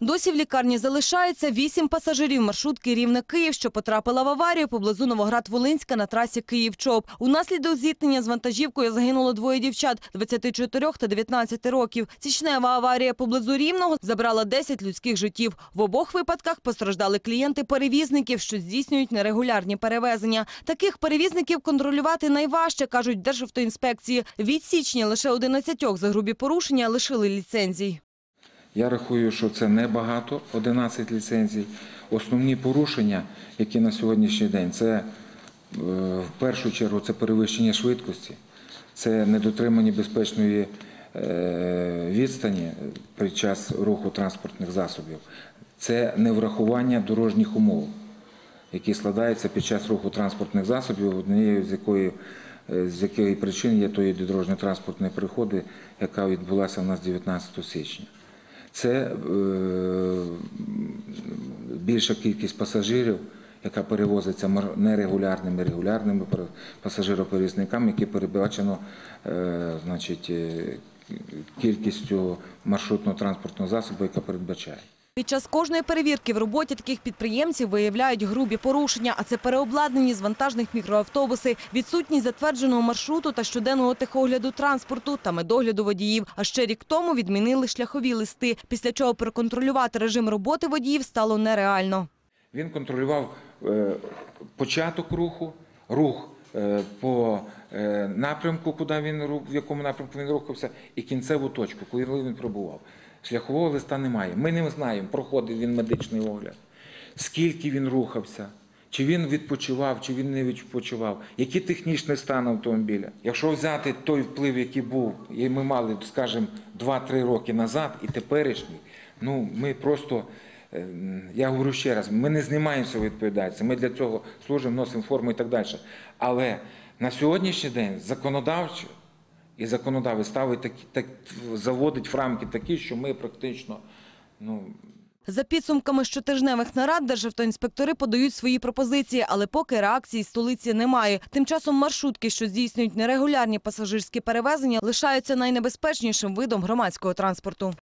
Досі в лікарні залишається вісім пасажирів маршрутки Рівне-Київ, що потрапила в аварію поблизу Новоград-Волинська на трасі Київ-Чоп. Унаслідок зіткнення з вантажівкою загинуло двоє дівчат – 24 та 19 років. Січнева аварія поблизу Рівного забрала 10 людських життів. В обох випадках постраждали клієнти перевізників, що здійснюють нерегулярні перевезення. Таких перевізників контролювати найважче, кажуть Державтоінспекції. Від січня лише 11 за грубі порушення лишили ліцензій. Я рахую, що це небагато, 11 ліцензій. Основні порушення, які на сьогоднішній день, це е, в першу чергу це перевищення швидкості, це недотримання безпечної е, відстані під час руху транспортних засобів, це неврахування дорожніх умов, які складаються під час руху транспортних засобів, однією з якої е, з якої причин є тої дорожньо-транспортної приходи, яка відбулася у нас 19 січня. Це е, більша кількість пасажирів, яка перевозиться нерегулярними регулярними пер- пасажироперевізниками, які передбачено е, значить, е, кількістю маршрутно-транспортного засобу, яка передбачає. Під час кожної перевірки в роботі таких підприємців виявляють грубі порушення, а це переобладнані з вантажних мікроавтобуси, відсутність затвердженого маршруту та щоденного техогляду транспорту та медогляду водіїв. А ще рік тому відмінили шляхові листи, після чого проконтролювати режим роботи водіїв стало нереально. Він контролював е, початок руху, рух е, по напрямку, куди він в якому напрямку він рухався, і кінцеву точку, коли він пробував. Шляхового листа немає. Ми не знаємо, проходив він медичний огляд, скільки він рухався. Чи він відпочивав, чи він не відпочивав, який технічний стан автомобіля. Якщо взяти той вплив, який був, і ми мали, скажімо, 2-3 роки назад, і теперішній, ну ми просто, е, я говорю ще раз, ми не знімаємо цю відповідальність, ми для цього служимо, носимо форму і так далі. Але на сьогоднішній день законодавчо і законодавець ставить такі, так, заводить в рамки такі, що ми практично, ну, За підсумками щотижневих нарад державтоінспектори подають свої пропозиції, але поки реакції столиці немає. Тим часом маршрутки, що здійснюють нерегулярні пасажирські перевезення, лишаються найнебезпечнішим видом громадського транспорту.